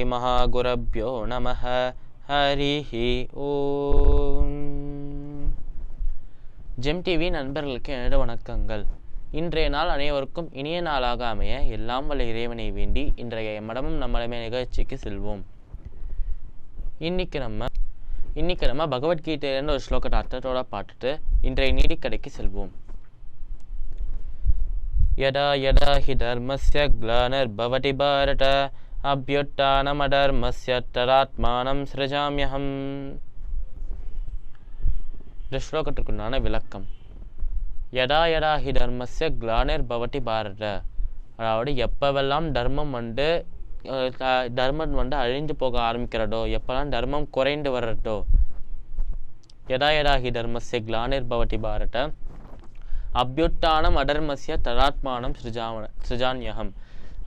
ஸ்ரீமகாகுரப்யோ நம ஹரிஹி ஓம் GeM TV நண்பர்களுக்கு என்னோட வணக்கங்கள் இன்றைய நாள் அனைவருக்கும் இனிய நாளாக அமைய எல்லாம் வல்ல இறைவனை வேண்டி இன்றைய மடமும் நம்மளமே நிகழ்ச்சிக்கு செல்வோம் இன்னைக்கு நம்ம இன்னைக்கு நம்ம பகவத்கீதையிலேருந்து ஒரு ஸ்லோகத்தை அர்த்தத்தோட பாட்டுட்டு இன்றைய நீதிக்கடைக்கு செல்வோம் यदा यदा हि धर्मस्य ग्लानिर्भवति भारत அபியுட்டானமடர்மஸ்ய ததாத்மானம் சிருஜாமியகம் இந்த ஸ்லோகத்திற்குண்டான விளக்கம். எடா எடாஹி தர்மஸ்ய கிளானிர் பவட்டி பாரத. அதாவது எப்போவெல்லாம் தர்மம் வந்து தர்மம் வந்து அழிஞ்சு போக ஆரம்பிக்கிறதோ எப்போல்லாம் தர்மம் குறைந்து வர்றதோ எதா எடாஹி தர்மஸ்ய கிளானிர் பவட்டி பாரத. அபியுட்டானம் அடர்மஸ்ய ததாத்மானம் சிருஜாம சிருஜான்யகம்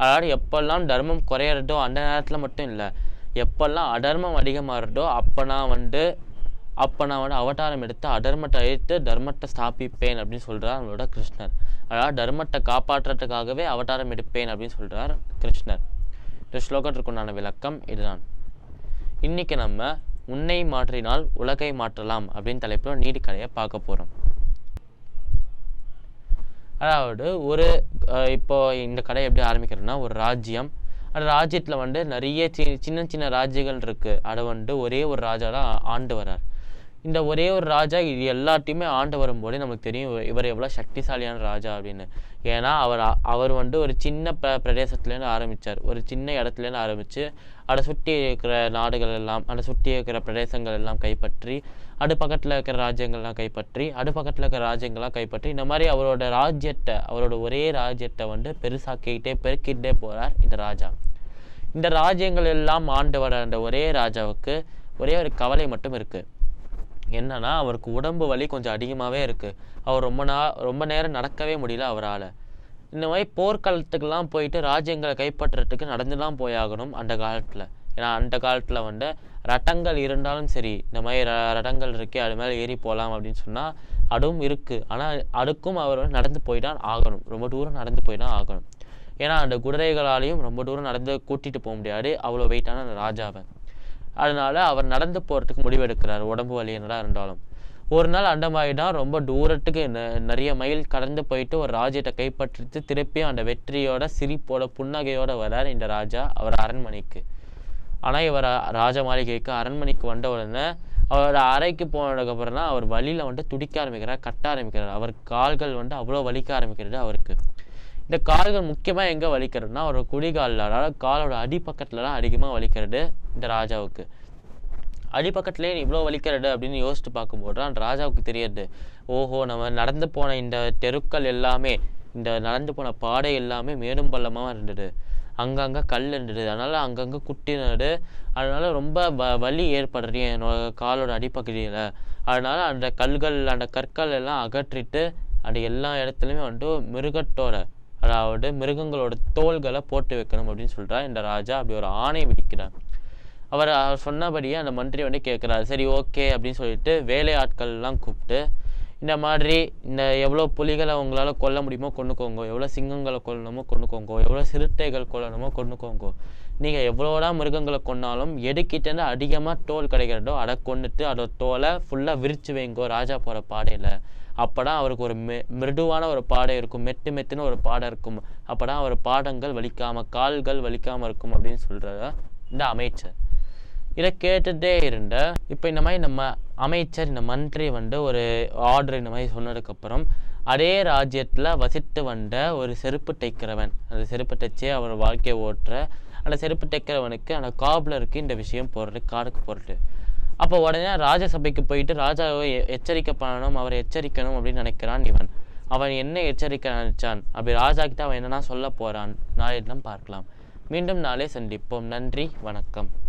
அதாவது எப்பெல்லாம் தர்மம் குறையிறதோ அந்த நேரத்தில் மட்டும் இல்லை எப்பெல்லாம் அதர்மம் அதிகமாகிறதோ அப்போ நான் வந்து அப்போ நான் வந்து அவதாரம் எடுத்து அதர்மத்தை அழித்து தர்மத்தை ஸ்தாபிப்பேன் அப்படின்னு சொல்கிறார் நம்மளோட கிருஷ்ணர். அதாவது தர்மத்தை காப்பாற்றுறதுக்காகவே அவதாரம் எடுப்பேன் அப்படின்னு சொல்கிறார் கிருஷ்ணர். இந்த ஸ்லோகத்திற்குண்டான விளக்கம் இதுதான். இன்றைக்கி நம்ம உன்னை மாற்றினால் உலகை மாற்றலாம் அப்படின்னு தலைப்பில் நீதிக்கதையை பார்க்க போகிறோம் அதாவது ஒரு இப்போ இந்த கடை எப்படி ஆரம்பிக்கிறதுனா ஒரு ராஜ்யம். அந்த ராஜ்யத்தில் வந்து நிறைய சி சின்ன சின்ன ராஜ்யங்கள் இருக்குது அதை வந்து ஒரே ஒரு ராஜா தான் ஆண்டு வரார் இந்த ஒரே ஒரு ராஜா இது எல்லாத்தையுமே ஆண்டு வரும்போதே நமக்கு தெரியும் இவர் எவ்வளோ சக்திசாலியான ராஜா அப்படின்னு. ஏன்னா அவர் அவர் வந்து ஒரு சின்ன பிர பிரதேசத்துலேருந்து ஆரம்பித்தார் ஒரு சின்ன இடத்துலேருந்து ஆரம்பித்து அதை சுற்றி இருக்கிற நாடுகள் எல்லாம் அதை சுற்றி இருக்கிற பிரதேசங்கள் எல்லாம் கைப்பற்றி அது பக்கத்தில் இருக்கிற ராஜ்யங்கள்லாம் கைப்பற்றி அது பக்கத்தில் இருக்கிற ராஜ்யங்கள்லாம் கைப்பற்றி இந்த மாதிரி அவரோட ராஜ்யத்தை அவரோட ஒரே ராஜ்யத்தை வந்து பெருசாக்கிக்கிட்டே பெருக்கிட்டே போகிறார் இந்த ராஜா. இந்த ராஜ்யங்கள் எல்லாம் ஆண்டு வர அந்த ஒரே ராஜாவுக்கு ஒரே ஒரு கவலை மட்டும் இருக்குது என்னன்னா அவருக்கு உடம்பு வலி கொஞ்சம் அதிகமாகவே இருக்குது அவர் ரொம்ப நா ரொம்ப நேரம் நடக்கவே முடியல அவரால். இந்த மாதிரி போர்க்காலத்துக்கெல்லாம் போயிட்டு ராஜ்யங்களை கைப்பற்றுறதுக்கு நடந்துலாம் போயாகணும் அந்த காலத்தில். ஏன்னா அந்த காலத்தில் வந்து ரட்டங்கள் இருந்தாலும் சரி இந்த மாதிரி ர ரட்டங்கள் இருக்கே அது மேலே ஏறி போகலாம் அப்படின்னு சொன்னால் அதுவும் இருக்குது ஆனால் அதுக்கும் அவர் வந்து நடந்து போய் தான் ஆகணும். ரொம்ப தூரம் நடந்து போய் தான் ஆகணும். ஏன்னா அந்த குதிரைகளாலையும் ரொம்ப தூரம் நடந்து கூட்டிகிட்டு போக முடியாது. அவ்வளோ வெயிட்டான அந்த ராஜாவை. அதனால அவர் நடந்து போகிறதுக்கு முடிவெடுக்கிறார். உடம்பு வலி என்னடா இருந்தாலும். ஒரு நாள் அந்த ரொம்ப தூரத்துக்கு நிறைய மைல் கடந்து போயிட்டு ஒரு ராஜ்யத்தை கைப்பற்றிட்டு திருப்பியும் அந்த வெற்றியோட சிரிப்போட புன்னகையோட வரார் இந்த ராஜா அவர் அரண்மனைக்கு. ஆனால் இவர் ராஜ மாளிகைக்கு அரண்மனைக்கு வந்த உடனே அவர் அறைக்கு போனதுக்கப்புறம் தான் அவர் வழியில் வந்துட்டு துடிக்க ஆரம்பிக்கிறார் கட்ட ஆரம்பிக்கிறார். அவர் கால்கள் வந்துட்டு அவ்வளோ வலிக்க ஆரம்பிக்கிறது அவருக்கு. இந்த கால்கள் முக்கியமாக எங்கே வலிக்கிறதுனா ஒரு குடிகாலில் அதாவது காலோட அடிப்பக்கத்தில் தான் அதிகமாக வலிக்கிறது இந்த ராஜாவுக்கு. அடிப்பக்கத்துலேயே இவ்வளோ வலிக்கிறது அப்படின்னு யோசிச்சு பார்க்கும்போது தான் ராஜாவுக்கு தெரியுது ஓஹோ நம்ம நடந்து போன இந்த தெருக்கள் எல்லாமே இந்த நடந்து போன பாடை எல்லாமே மேடும் பள்ளமாக இருந்தது. அங்கங்கே கல் இருந்தது. அதனால் அங்கங்கே குட்டினது அதனால் ரொம்ப வ வலி ஏற்படுறது என்னோட காலோட அடிப்பகுதியில். அதனால் அந்த கல்கள் அந்த கற்கள் எல்லாம் அகற்றிட்டு அந்த எல்லா இடத்துலையுமே வந்துட்டு மிருகத்தோட அதாவது மிருகங்களோட தோள்களை போட்டு வைக்கணும் அப்படின்னு சொல்றார் இந்த ராஜா அப்படி ஒரு ஆணை விதிக்கிறார். அவர் அவர் சொன்னபடியே அந்த மந்திரி வந்து கேட்குறாரு. சரி ஓகே அப்படின்னு சொல்லிட்டு வேலையாட்கள்லாம் கூப்பிட்டு இந்த மாதிரி இந்த எவ்வளோ புலிகளை உங்களால் கொல்ல முடியுமோ கொண்டுக்கோங்க எவ்வளோ சிங்கங்களை கொல்லணுமோ கொண்டுக்கோங்க எவ்வளோ சிறுத்தைகள் கொல்லணுமோ கொண்டுக்கோங்க நீங்கள் எவ்வளோடா மிருகங்களை கொன்னாலும் எதுக்கிட்டேருந்து அதிகமாக தோல் கிடைக்கிறதோ அதை கொண்டுட்டு அதோட தோலை ஃபுல்லாக விரிச்சு வைங்கோ ராஜா போகிற பாடையில் அப்பதான் அவருக்கு ஒரு மெ மிருதுவான ஒரு பாடை இருக்கும். மெட்டு மெத்துன்னு ஒரு பாடம் இருக்கும். அப்பதான் அவர் பாடங்கள் வலிக்காமல் கால்கள் வலிக்காமல் இருக்கும் அப்படின்னு சொல்றாரு? இந்த அமைச்சர். இதை கேட்டுட்டே இருந்த இப்போ இந்த மாதிரி நம்ம அமைச்சர் இந்த மந்திரி வந்து ஒரு ஆர்டர் இந்த மாதிரி சொன்னதுக்கப்புறம் அதே ராஜ்யத்தில் வசித்து வந்த ஒரு செருப்பு தைக்கிறவன். அந்த செருப்பு தைச்சே அவர் வாழ்க்கையை ஓட்டுற அந்த செருப்பு தைக்கிறவனுக்கு அந்த காப்லருக்கு இந்த விஷயம் போடுறது காடுக்கு போடுறது. அப்போ உடனே ராஜசபைக்கு போயிட்டு ராஜாவை எச்சரிக்கை பண்ணணும் அவரை எச்சரிக்கணும் அப்படின்னு நினைக்கிறான் இவன். அவன் என்ன எச்சரிக்கை நினைச்சான்? அப்படி ராஜாக்கிட்ட அவன் என்னென்னா சொல்ல போகிறான் நாளையிடம் பார்க்கலாம். மீண்டும் நாளே சந்திப்போம். நன்றி வணக்கம்.